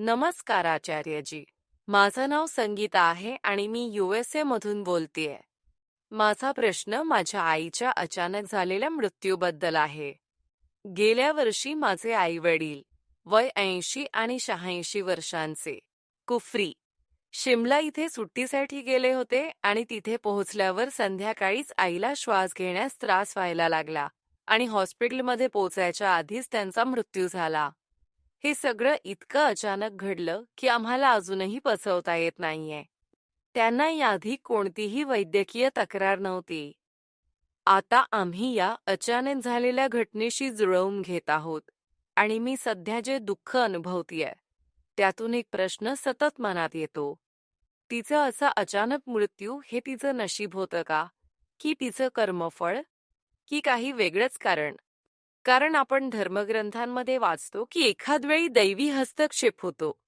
नमस्कार आचार्यजी. माझं नाव संगीता आहे आणि मी युएसए मधून बोलतेय. माझा प्रश्न माझ्या आईच्या अचानक झालेल्या मृत्यूबद्दल आहे. गेल्या वर्षी माझे आई वडील वय ऐंशी आणि शहाऐंशी वर्षांचे कुफरी शिमला इथे सुट्टीसाठी गेले होते आणि तिथे पोहोचल्यावर संध्याकाळीच आईला श्वास घेण्यास त्रास व्हायला लागला आणि हॉस्पिटलमध्ये पोचायच्या आधीच त्यांचा मृत्यू झाला. हे सगळं इतकं अचानक घडलं की आम्हाला अजूनही पचवता येत नाहीये. त्यांना याआधी कोणतीही वैद्यकीय तक्रार नव्हती. आता आम्ही या अचानक झालेल्या घटनेशी जुळवून घेत आहोत आणि मी सध्या जे दुःख अनुभवतीये त्यातून एक प्रश्न सतत मनात येतो. तिचं असा अचानक मृत्यू हे तिचं नशीब होतं का? की तिचं कर्मफळ? की काही वेगळंच कारण? कारण आपण धर्मग्रंथांमध्ये वाचतो की एखाद वेळी दैवी हस्तक्षेप होतो.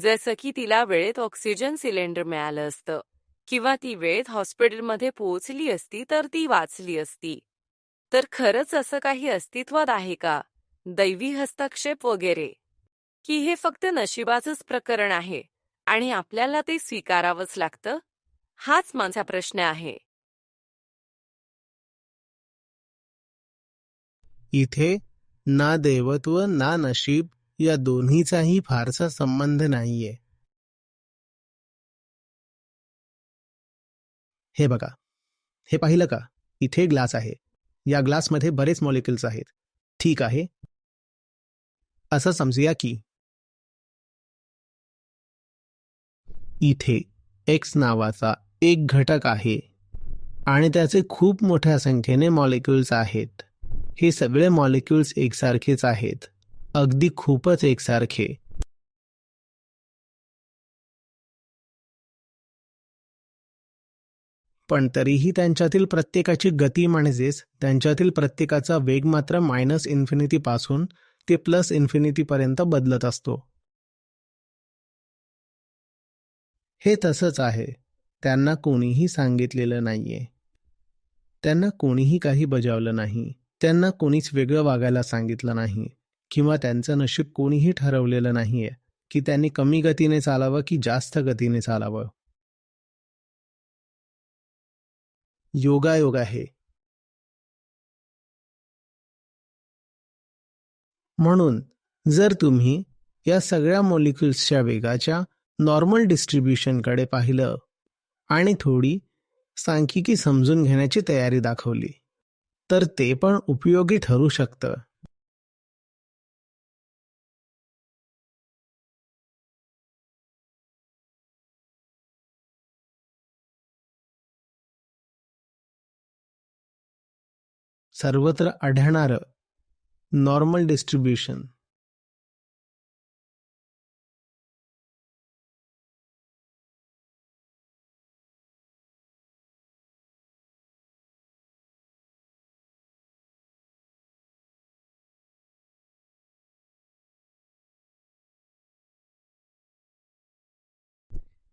जसं की तिला वेळेत ऑक्सिजन सिलेंडर मिळालं असतं किंवा ती वेळेत हॉस्पिटलमध्ये पोहोचली असती तर ती वाचली असती. तर खरंच असं काही अस्तित्वात आहे का? दैवी हस्तक्षेप वगैरे. की हे फक्त नशिबाचंच प्रकरण आहे आणि आपल्याला ते स्वीकारावंच लागतं? हाच माझा प्रश्न आहे. इथे ना देवत्व ना नशीब या दोन्हीचाही फारसा संबंध नाहीये. हे बघा. हे पाहिलं का? इथे ग्लास आहे. या ग्लासमध्ये बरेच मॉलिक्युल्स आहेत. ठीक आहे. असं समजूया की इथे एक्स नावाचा एक घटक आहे आणि त्याचे खूप मोठ्या संख्येने मॉलिक्युल्स आहेत. हे सगळे मॉलिक्युल्स एकसारखेच आहेत. अगदी खूपच एकसारखे. पण तरीही त्यांच्यातील प्रत्येकाची गती म्हणजेच त्यांच्यातील प्रत्येकाचा वेग मात्र मायनस इन्फिनिटीपासून ते प्लस इन्फिनिटीपर्यंत बदलत असतो. हे तसंच आहे. त्यांना कोणीही सांगितलेलं नाहीये. त्यांना कोणीही काही बजावलं नाही. त्यांना कोणीच वेगळं वागायला सांगितलं नाही किंवा त्यांचं नशीब कोणीही ठरवलेलं नाहीये की त्यांनी कमी गतीने चालावं की जास्त गतीने चालावं. योगायोग आहे. म्हणून जर तुम्ही या सगळ्या मॉलिक्युल्सच्या वेगाच्या नॉर्मल डिस्ट्रीब्युशनकडे पाहिलं आणि थोडी सांख्यिकी समजून घेण्याची तयारी दाखवली तर ते पण उपयोगी ठरू शकतं. सर्वत्र आढळणारं नॉर्मल डिस्ट्रीब्युशन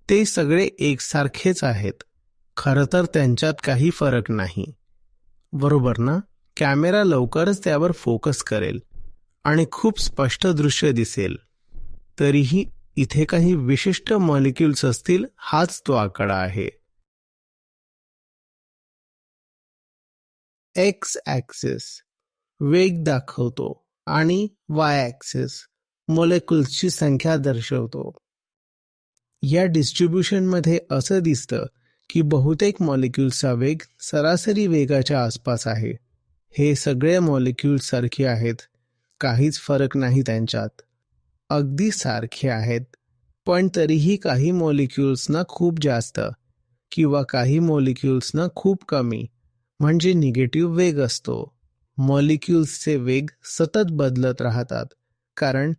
ते सगळे एकसारखेच आहेत. खरं तर त्यांच्यात काही फरक नाही. बरोबर ना? कॅमेरा लवकरच त्यावर फोकस करेल आणि खूप स्पष्ट दृश्य दिसेल. तरीही इथे काही विशिष्ट मॉलिक्युल्स असतील हाच तो आकडा आहे. X axis. वेग दाखवतो आणि वाय ॲक्सेस. मॉलिक्युल्सची संख्या दर्शवतो. या डिस्ट्रीब्युशनमध्ये असं दिसतं की बहुतेक मॉलिक्युल्सचा वेग सरासरी वेगाच्या आसपास आहे. हे सगळे मॉलिक्युल्स सारखे आहेत. काहीच फरक नाही त्यांच्यात. अगदी सारखे आहेत. पण तरीही काही मॉलिक्युल्सना खूप जास्त किंवा काही मॉलिक्युल्सना खूप कमी म्हणजे निगेटिव्ह वेग असतो. मॉलिक्युल्सचे वेग सतत बदलत राहतात कारण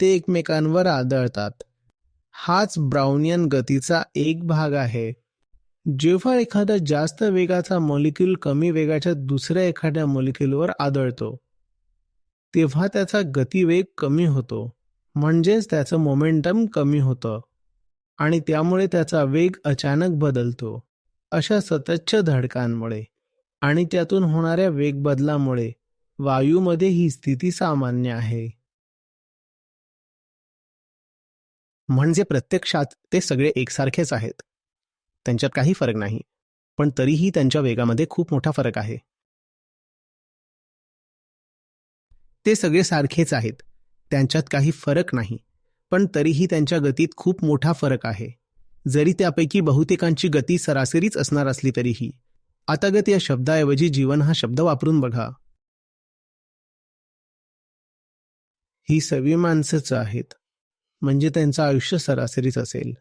ते एकमेकांवर आदळतात. हाच ब्राउनियन गतीचा एक भाग आहे. जेव्हा एखादा जास्त वेगाचा मॉलिक्यूल कमी वेगाच्या दुसऱ्या एखाद्या मॉलिक्यूलवर आदळतो तेव्हा त्याचा गतिवेग कमी होतो म्हणजेच त्याचं मोमेंटम कमी होतं आणि त्यामुळे त्याचा वेग अचानक बदलतो अशा सततच्या धडकांमुळे आणि त्यातून होणाऱ्या वेग बदलामुळे वायूमध्ये ही स्थिती सामान्य आहे. म्हणजे प्रत्यक्षात ते सगळे एकसारखेच आहेत. त्यांच्यात काही फरक नाही पण तरीही त्यांच्या वेगामध्ये खूप मोठा फरक आहे. ते सगळे सारखेच आहेत. त्यांच्यात काही फरक नाही पण तरीही त्यांच्या गतीत खूप मोठा फरक आहे. जरी त्यापैकी बहुतेकांची गती सरासरीच असणार असली तरीही. आता गत या शब्दाऐवजी जीवन हा शब्द वापरून बघा. ही सगळी माणसंच आहेत. म्हणजे त्यांचं आयुष्य सरासरीच असेल.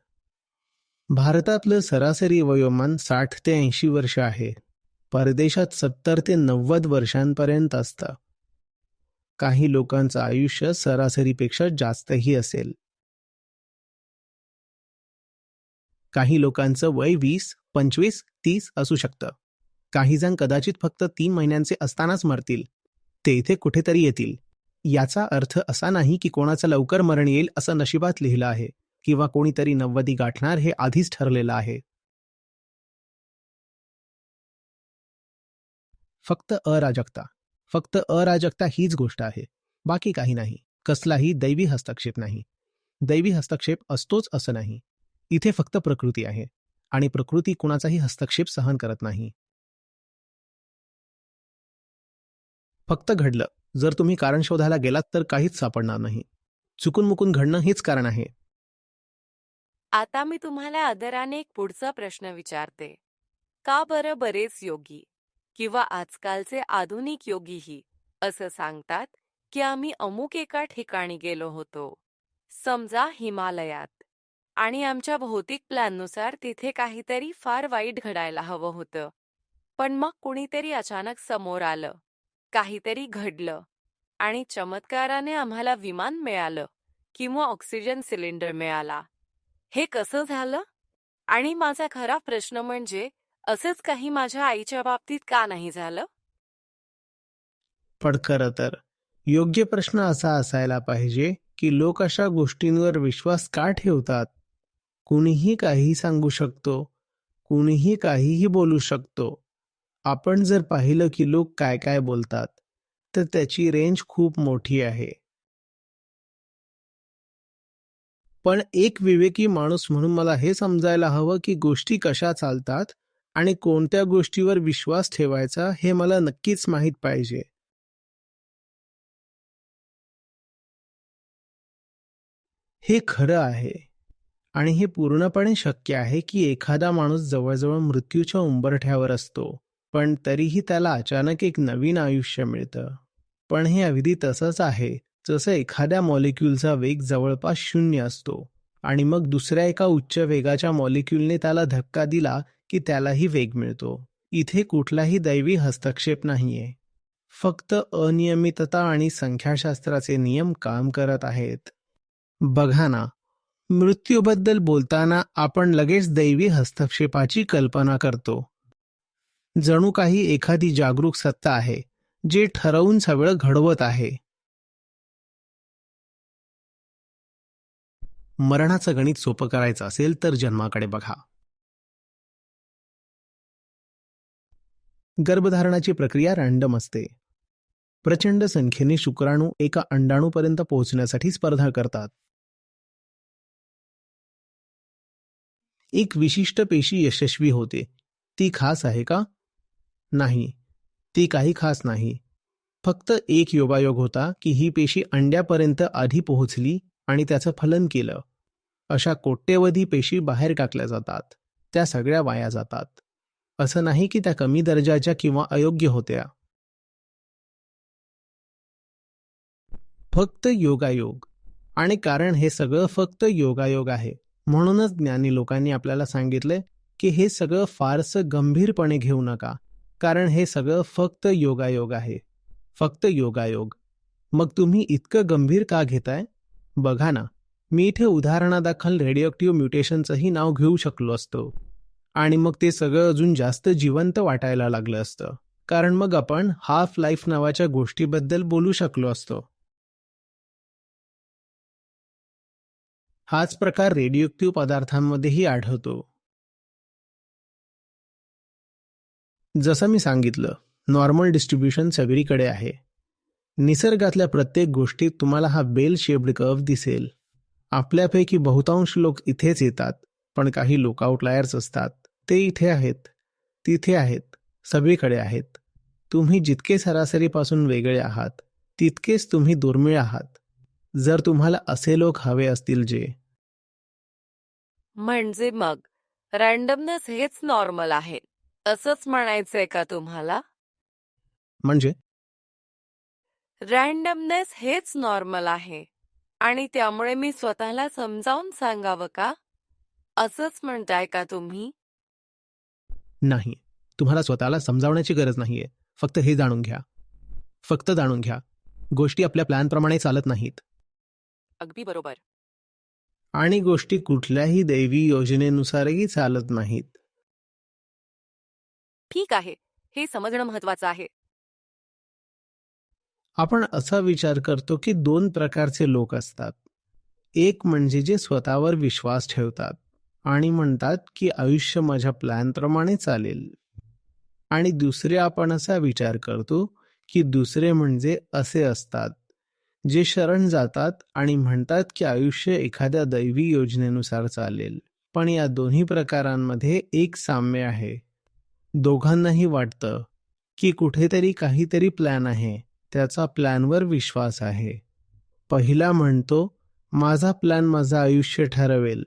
भारतातलं सरासरी वयोमान साठ ते ऐंशी वर्ष आहे. परदेशात सत्तर ते नव्वद वर्षांपर्यंत असतं. काही लोकांचं आयुष्य सरासरीपेक्षा जास्तही असेल. काही लोकांचं वय वीस पंचवीस तीस असू शकतं. काही जण कदाचित फक्त तीन महिन्यांचे असतानाच मरतील. ते इथे कुठेतरी येतील. याचा अर्थ असा नाही की कोणाचं लवकर मरण येईल असं नशिबात लिहिलं आहे किंवा कोणीतरी नव्वदी गाठणार हे आधीच ठरलेलं आहे. फक्त अराजकता. फक्त अराजकता हीच गोष्ट आहे. बाकी काही नाही. कसलाही दैवी हस्तक्षेप नाही. दैवी हस्तक्षेप असतोच असं नाही. इथे फक्त प्रकृती आहे. आणि प्रकृती कुणाचाही हस्तक्षेप सहन करत नाही. फक्त घडलं. जर तुम्ही कारण शोधायला गेलात तर काहीच सापडणार नाही. चुकून मुकून घडणं हेच कारण आहे. आता मी तुम्हाला आदराने एक पुढचा प्रश्न विचारते. का बरं बरेच योगी किंवा आजकालचे आधुनिक योगीही असं सांगतात की आम्ही अमुक एका ठिकाणी गेलो होतो. समजा हिमालयात. आणि आमच्या भौतिक प्लॅननुसार तिथे काहीतरी फार वाईट घडायला हवं होतं. पण मग कुणीतरी अचानक समोर आलं. काहीतरी घडलं आणि चमत्काराने आम्हाला विमान मिळालं किंवा ऑक्सिजन सिलेंडर मिळाला. हे कसं झालं? आणि माझा खरा प्रश्न म्हणजे असंच काही माझ्या आईच्या बाबतीत का नाही झालं? पण खरं तर योग्य प्रश्न असा असायला पाहिजे की लोक अशा गोष्टींवर विश्वास का ठेवतात? कुणीही काही सांगू शकतो कुणीही काहीही बोलू शकतो. आपण जर पाहिलं की लोक काय काय बोलतात तर त्याची रेंज खूप मोठी आहे. पण एक विवेकी माणूस म्हणून मला हे समजायला हवं की गोष्टी कशा चालतात आणि कोणत्या गोष्टीवर विश्वास ठेवायचा हे मला नक्कीच माहीत पाहिजे. हे खरं आहे आणि हे पूर्णपणे शक्य आहे की एखादा माणूस जवळजवळ मृत्यूच्या उंबरठ्यावर असतो. पण तरीही त्याला अचानक एक नवीन आयुष्य मिळतं. पण हे अगदी तसंच आहे जसं एखाद्या मॉलिक्यूलचा वेग जवळपास शून्य असतो आणि मग दुसऱ्या एका उच्च वेगाच्या मॉलिक्यूलने त्याला धक्का दिला की त्यालाही वेग मिळतो. इथे कुठलाही दैवी हस्तक्षेप नाहीये. फक्त अनियमितता आणि संख्याशास्त्राचे नियम काम करत आहेत. बघा ना मृत्यूबद्दल बोलताना आपण लगेच दैवी हस्तक्षेपाची कल्पना करतो. जणू काही एखादी जागरूक सत्ता आहे जे ठरवून सगळं घडवत आहे. मरणाचं गणित सोपं करायचं असेल तर जन्माकडे बघा. गर्भधारणाची प्रक्रिया रँडम असते. प्रचंड संख्येने शुक्राणू एका अंडाणूपर्यंत पोहोचण्यासाठी स्पर्धा करतात. एक विशिष्ट पेशी यशस्वी होते. ती खास आहे का? नाही. ती काही खास नाही. फक्त एक योगायोग होता की ही पेशी अंड्यापर्यंत आधी पोहोचली आणि त्याचं फलन केलं. अशा कोट्यवधी पेशी बाहेर टाकल्या जातात. त्या सगळ्या वाया जातात. असं नाही की त्या कमी दर्जाच्या किंवा अयोग्य होत्या. फक्त योगायोग. आणि कारण हे सगळं फक्त योगायोग आहे. म्हणूनच ज्ञानी लोकांनी आपल्याला सांगितले की हे सगळं फारसं गंभीरपणे घेऊ नका. कारण हे सगळं फक्त योगायोग आहे. फक्त योगायोग. मग तुम्ही इतकं गंभीर का घेताय? बघा ना मी इथे उदाहरणादाखल रेडिओक्टिव्ह म्युटेशनचंही नाव घेऊ शकलो असतो. आणि मग ते सगळं अजून जास्त जिवंत वाटायला लागलं असतं. कारण मग आपण हाफ लाईफ नावाच्या गोष्टीबद्दल बोलू शकलो असतो. हाच प्रकार रेडिओक्टिव्ह पदार्थांमध्येही आढळतो. जसं मी सांगितलं नॉर्मल डिस्ट्रीब्युशन सगळीकडे आहे. निसर्गातल्या प्रत्येक गोष्टीत तुम्हाला हा बेल शेप्ड कर्व दिसेल. आपल्यापैकी बहुतांश लोक इथेच येतात पण काही लोक आउटलायर्स असतात. ते इथे आहेत तिथे आहेत सगळीकडे आहेत. तुम्ही जितके सरासरीपासून वेगळे आहात तितकेच तुम्ही दुर्मिळ आहात. जर तुम्हाला असे लोक हवे असतील जे म्हणजे मग रँडमनेस हेच नॉर्मल आहे. असंच म्हणायचंय का तुम्हाला? म्हणजे? रॅन्डमनेस हेच नॉर्मल आहे. आणि त्यामुळे मी स्वतःला समजावून सांगावं का? असंच म्हणताय का तुम्ही? नाही. तुम्हाला स्वतःला समजावण्याची गरज नाहीये. फक्त हे जाणून घ्या. फक्त जाणून घ्या. गोष्टी आपल्या प्लॅनप्रमाणे चालत नाहीत. अगदी बरोबर. आणि गोष्टी कुठल्याही दैवी योजनेनुसारही चालत नाहीत. ठीक आहे हे समजणं महत्वाचं आहे. आपण असा विचार करतो की दोन प्रकारचे लोक असतात. एक म्हणजे जे स्वतःवर विश्वास ठेवतात आणि म्हणतात की आयुष्य माझ्या प्लॅनप्रमाणे चालेल. आणि दुसरे आपण असा विचार करतो की दुसरे म्हणजे असे असतात जे शरण जातात आणि म्हणतात की आयुष्य एखाद्या दैवी योजनेनुसार चालेल. पण या दोन्ही प्रकारांमध्ये एक साम्य आहे. दोघांनाही वाटतं की कुठेतरी काहीतरी प्लॅन आहे त्याचा प्लॅनवर विश्वास आहे. पहिला म्हणतो माझा प्लॅन माझं आयुष्य ठरवेल.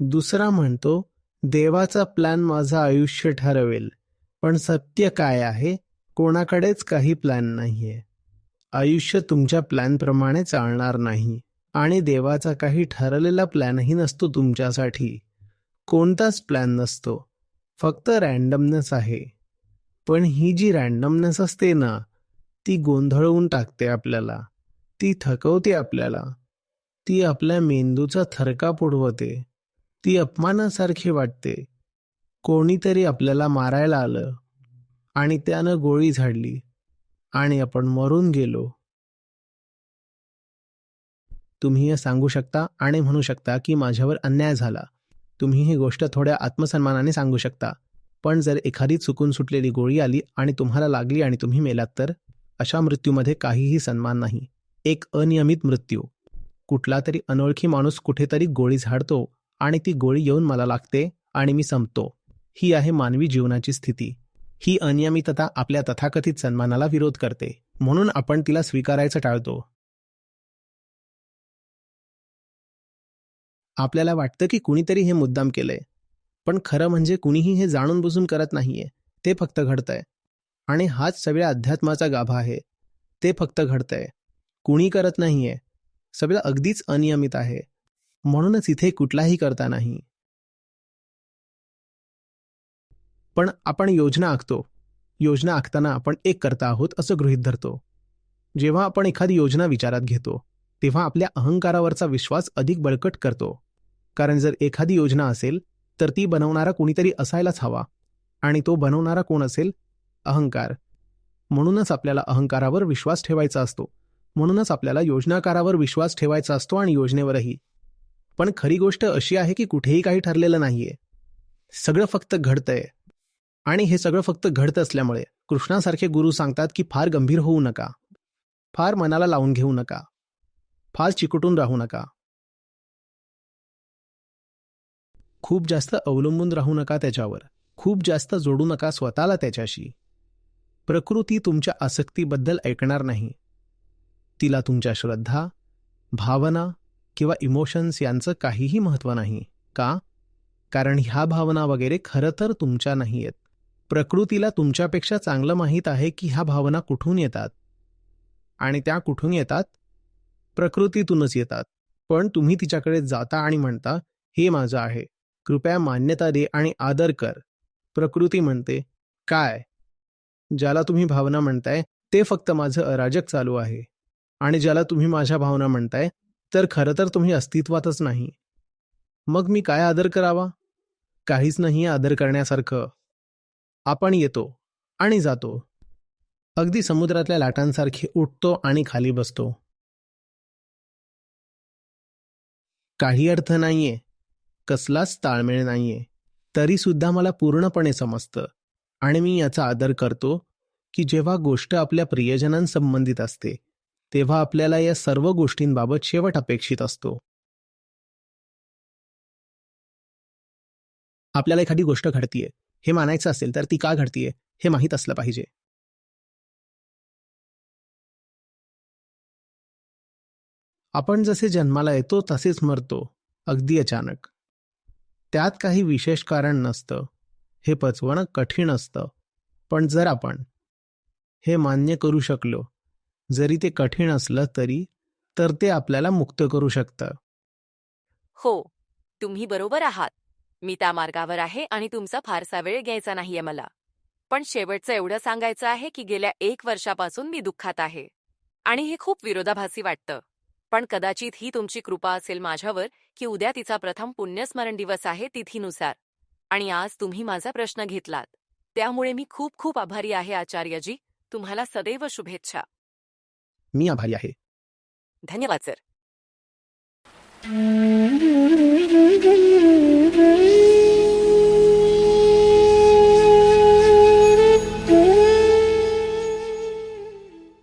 दुसरा म्हणतो देवाचा प्लॅन माझं आयुष्य ठरवेल. पण सत्य काय आहे कोणाकडेच काही प्लॅन नाहीये. आयुष्य तुमच्या प्लॅनप्रमाणे चालणार नाही आणि देवाचा काही ठरलेला प्लॅनही नसतो तुमच्यासाठी. कोणताच प्लॅन नसतो. फक्त रॅन्डमनेस आहे. पण ही जी रॅन्डमनेस असते ना ती गोंधळवून टाकते आपल्याला. ती थकवते आपल्याला. ती आपल्या मेंदूचा थरका पुडवते ती अपमानासारखी वाटते. कोणीतरी आपल्याला मारायला आलं आणि त्यानं गोळी झाडली आणि आपण मरून गेलो. तुम्ही हे सांगू शकता आणि म्हणू शकता की माझ्यावर अन्याय झाला. तुम्ही ही गोष्ट थोड्या आत्मसन्मानाने सांगू शकता. पण जर एखादी चुकून सुटलेली गोळी आली आणि तुम्हाला लागली आणि तुम्ही मेलात तर? अशा मृत्यूमध्ये काहीही सन्मान नाही. एक अनियमित मृत्यू. कुठला तरी अनोळखी माणूस कुठेतरी गोळी झाडतो आणि ती गोळी येऊन मला लागते आणि मी संपतो. ही आहे मानवी जीवनाची स्थिती. ही अनियमितता आपल्या तथाकथित सन्मानाला विरोध करते. म्हणून आपण तिला स्वीकारायचं टाळतो. आपल्याला वाटतं की कुणीतरी हे मुद्दाम केलंय. पण खरं म्हणजे कुणीही हे जाणून बुजून करत नाहीये. ते फक्त घडतंय. आणि हाच सगळ्या अध्यात्माचा गाभा आहे. ते फक्त घडतंय. कुणी करत नाहीये. सगळं अगदीच अनियमित आहे. म्हणूनच इथे कुठलाही करता नाही. पण आपण योजना आखतो. योजना आखताना आपण एक करता आहोत असं गृहीत धरतो. जेव्हा आपण एखादी योजना विचारात घेतो तेव्हा आपल्या अहंकारावरचा विश्वास अधिक बळकट करतो. कारण जर एखादी योजना असेल तर ती बनवणारा कोणीतरी असायलाच हवा. आणि तो बनवणारा कोण असेल? अहंकार. म्हणूनच आपल्याला अहंकारावर विश्वास ठेवायचा असतो. म्हणूनच आपल्याला योजनाकारावर विश्वास ठेवायचा असतो आणि योजनेवरही. पण खरी गोष्ट अशी आहे की कुठेही काही ठरलेलं नाहीये. सगळं फक्त घडतंय. आणि हे सगळं फक्त घडत असल्यामुळे कृष्णासारखे गुरु सांगतात की फार गंभीर होऊ नका. फार मनाला लावून घेऊ नका. फार चिकटून राहू नका. खूप जास्त अवलंबून राहू नका त्याच्यावर. खूप जास्त जोडू नका स्वतःला त्याच्याशी. प्रकृती तुमच्या आसक्तीबद्दल ऐकणार नाही. तिला तुमच्या श्रद्धा भावना किंवा इमोशन्स यांचं काहीही महत्त्व नाही. का? कारण ह्या भावना वगैरे खरं तर तुमच्या नाही आहेत प्रकृतीला तुमच्यापेक्षा चांगलं माहीत आहे की ह्या भावना कुठून येतात? आणि त्या कुठून येतात? प्रकृतीतूनच येतात. पण तुम्ही तिच्याकडे जाता आणि म्हणता हे माझं आहे. कृपया मान्यता दे आणि आदर कर. प्रकृती म्हणते काय? ज्याला तुम्ही भावना म्हणताय ते फक्त माझं अराजक चालू आहे. आणि ज्याला तुम्ही माझ्या भावना म्हणताय तर खरं तर तुम्ही अस्तित्वातच नाही. मग मी काय आदर करावा? काहीच नाही आदर करण्यासारखं. आपण येतो आणि जातो. अगदी समुद्रातल्या लाटांसारखे उठतो आणि खाली बसतो. काही अर्थ नाहीये. कसलाच ताळमेळ नाहीये. तरीसुद्धा मला पूर्णपणे समजतं. आणि मी याचा आदर करतो की जेव्हा गोष्ट आपल्या प्रियजनांसंबंधित असते तेव्हा आपल्याला या सर्व गोष्टींबाबत शेवट अपेक्षित असतो. आपल्याला एखादी गोष्ट घडतीये हे मानायचं असेल तर ती का घडतीये हे माहीत असलं पाहिजे. आपण जसे जन्माला येतो तसेच मरतो अगदी अचानक. त्यात काही विशेष कारण नसतं. हे पचवणं कठीण असतं. पण जर आपण हे मान्य करू शकलो जरी ते कठीण असलं तरी तर ते आपल्याला मुक्त करू शकतं. हो तुम्ही बरोबर आहात. मी त्या मार्गावर आहे आणि तुमचा फारसा वेळ घ्यायचा नाहीये मला. पण शेवटचं एवढं सांगायचं आहे की गेल्या एक वर्षापासून मी दुःखात आहे. आणि हे खूप विरोधाभासी वाटतं. पण कदाचित ही तुमची कृपा असेल माझ्यावर की उद्या तिचा प्रथम पुण्यस्मरण दिवस आहे तिथीनुसार. आणि आज तुम्ही माझा प्रश्न घेतलात. त्यामुळे मी खूप खूप आभारी आहे आचार्यजी. तुम्हाला सदैव शुभेच्छा. मी आभारी आहे. धन्यवाद सर.